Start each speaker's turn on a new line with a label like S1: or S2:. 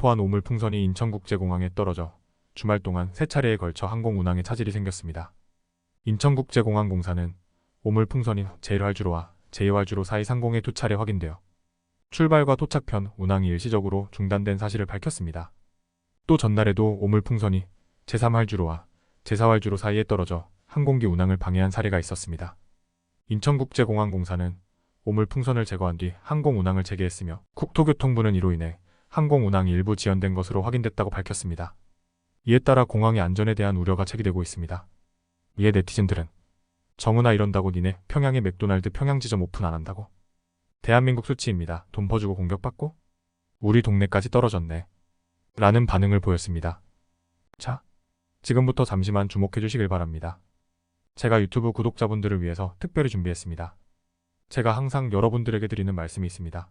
S1: 포한 오물 풍선이 인천국제공항에 떨어져 주말 동안 세 차례에 걸쳐 항공 운항에 차질이 생겼습니다. 인천국제공항 공사는 오물 풍선인 제1활주로와 제2활주로 사이 상공에 두 차례 확인되어 출발과 도착편 운항이 일시적으로 중단된 사실을 밝혔습니다. 또 전날에도 오물 풍선이 제3활주로와 제4활주로 사이에 떨어져 항공기 운항을 방해한 사례가 있었습니다. 인천국제공항공사는 오물 풍선을 제거한 뒤 항공 운항을 재개했으며 국토교통부는 이로 인해 항공 운항이 일부 지연된 것으로 확인됐다고 밝혔습니다. 이에 따라 공항의 안전에 대한 우려가 제기되고 있습니다. 이에 네티즌들은 정우나 이런다고 니네 평양의 맥도날드 평양 지점 오픈 안 한다고? 대한민국 수치입니다. 돈 퍼주고 공격받고? 우리 동네까지 떨어졌네. 라는 반응을 보였습니다. 자, 지금부터 잠시만 주목해 주시길 바랍니다. 제가 유튜브 구독자분들을 위해서 특별히 준비했습니다. 제가 항상 여러분들에게 드리는 말씀이 있습니다.